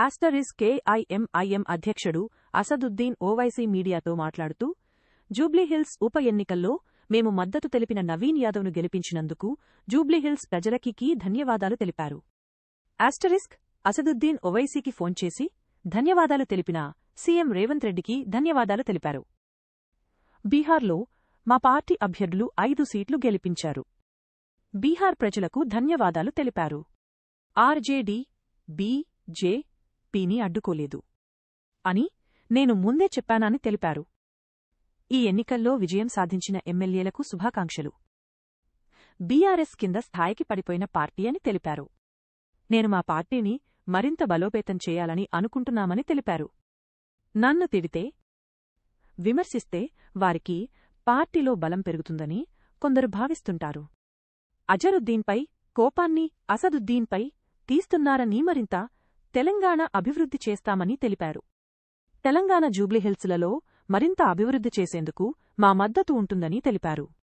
ఆస్టరిస్ కేఐఎంఐఎం అధ్యక్షుడు అసదుద్దీన్ ఓవైసీ మీడియాతో మాట్లాడుతూ జూబ్లీహిల్స్ ఉప ఎన్నికల్లో మేము మద్దతు తెలిపిన నవీన్ యాదవ్ను గెలిపించినందుకు జూబ్లీహిల్స్ ప్రజలకి ధన్యవాదాలు తెలిపారు. ఆస్టరిస్క్ అసదుద్దీన్ ఓవైసీకి ఫోన్ చేసి ధన్యవాదాలు తెలిపిన సీఎం రేవంత్ రెడ్డికి ధన్యవాదాలు తెలిపారు. బీహార్లో మా పార్టీ అభ్యర్థులు ఐదు సీట్లు గెలిపించారు. బీహార్ ప్రజలకు ధన్యవాదాలు తెలిపారు. ఆర్జేడీ బీ జే పీని అడ్డుకోలేదు. అని నేను ముందే చెప్పానని తెలిపారు. ఈ ఎన్నికల్లో విజయం సాధించిన ఎమ్మెల్యేలకు శుభాకాంక్షలు. బీఆర్ఎస్ కింద స్థాయికి పడిపోయిన పార్టీ అని తెలిపారు. నేను మా పార్టీని మరింత బలోపేతం చేయాలని అనుకుంటున్నామని తెలిపారు. నన్ను తిడితే విమర్శిస్తే వారికి పార్టీలో బలం పెరుగుతుందని కొందరు భావిస్తుంటారు. అజరుద్దీన్పై కోపాన్ని అసదుద్దీన్పై తీస్తున్నారని మరింత తెలంగాణ అభివృద్ధి చేస్తామని తెలిపారు. తెలంగాణ జూబ్లీహిల్స్లలో మరింత అభివృద్ధి చేసేందుకు మా మద్దతు ఉంటుందని తెలిపారు.